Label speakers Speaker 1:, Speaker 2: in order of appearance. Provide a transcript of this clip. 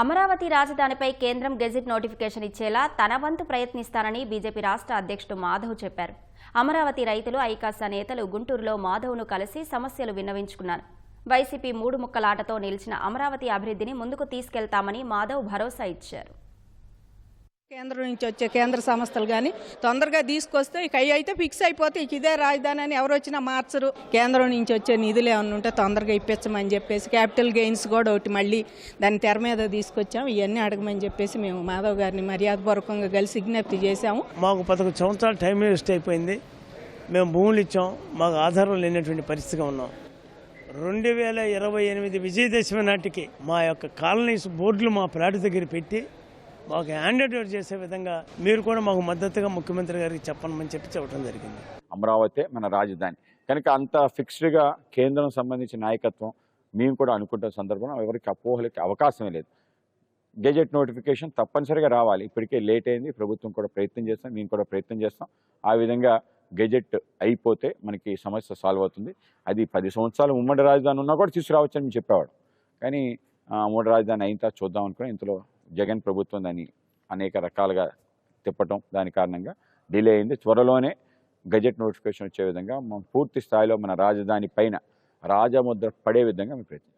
Speaker 1: అమరావతి రాజధానిపై కేంద్రం gazette notification ఇచ్చేలా తన వంతు ప్రయత్నిస్తానని బీజేపీ రాష్ట్ర అధ్యక్షుడు మాధవ్ చెప్పారు. అమరావతి రైతులు ఐకాస నేతలు గుంటూరులో మాధవ్ను కలిసి సమస్యలు విన్నవించుకున్నారు. వైసీపీ మూడు ముక్కలాటతో నిలిచిన అమరావతి అభివృద్ధిని ముందుకు తీసుకెళ్తామని మాధవ్ భరోసా ఇచ్చారు.
Speaker 2: కేంద్రం నుంచి వచ్చే కేంద్ర సంస్థలు కానీ తొందరగా తీసుకొస్తే ఇక అవి అయితే ఫిక్స్ అయిపోతే ఇక ఇదే రాజధాని అని ఎవరు వచ్చినా మార్చరు. కేంద్రం నుంచి వచ్చే నిధులు ఏమన్నా ఉంటే తొందరగా ఇప్పించమని చెప్పేసి క్యాపిటల్ గెయిన్స్ కూడా ఒకటి మళ్ళీ దాన్ని తెర మీద తీసుకొచ్చాము. ఇవన్నీ అడగమని చెప్పేసి మేము మాధవ్ గారిని మర్యాదపూర్వకంగా కలిసి విజ్ఞప్తి చేశాము.
Speaker 3: మాకు పదకొండు సంవత్సరాలు టైం వేస్ట్ అయిపోయింది. మేము భూములు ఇచ్చాం. మాకు ఆధారం లేనటువంటి పరిస్థితిగా ఉన్నాం. రెండు వేల ఇరవై ఎనిమిది విజయదశమి నాటికి మా యొక్క కాలనీస్ బోర్డులు మా ప్లాట్ దగ్గర పెట్టి మాకు హ్యాండ్ ఓవర్ చేసే విధంగా మీరు కూడా మాకు మద్దతుగా ముఖ్యమంత్రి గారికి చెప్పమని చెప్పి చెప్పడం జరిగింది.
Speaker 4: అమరావతి మన రాజధాని. కనుక అంత ఫిక్స్డ్గా కేంద్రం సంబంధించిన నాయకత్వం మేము కూడా అనుకుంటున్న సందర్భంలో ఎవరికి అపోహలకి అవకాశమే లేదు. గెజెట్ నోటిఫికేషన్ తప్పనిసరిగా రావాలి. ఇప్పటికే లేట్ అయింది. ప్రభుత్వం కూడా ప్రయత్నం చేస్తాం. మేము కూడా ప్రయత్నం చేస్తాం. ఆ విధంగా గెజెట్ అయిపోతే మనకి సమస్య సాల్వ్ అవుతుంది. అది పది సంవత్సరాలు ఉమ్మడి రాజధాని ఉన్నా కూడా తీసుకురావచ్చని మేము చెప్పేవాడు. కానీ ఉమ్మడి రాజధాని అయిన తర్వాత చూద్దాం అనుకుని ఇంతలో జగన్ ప్రభుత్వం దాన్ని అనేక రకాలుగా తిప్పటం దాని కారణంగా డిలే అయింది. త్వరలోనే గజెట్ నోటిఫికేషన్ వచ్చే విధంగా మనం పూర్తి స్థాయిలో మన రాజధాని పైన రాజముద్ర పడే విధంగా మేము ప్రయత్నం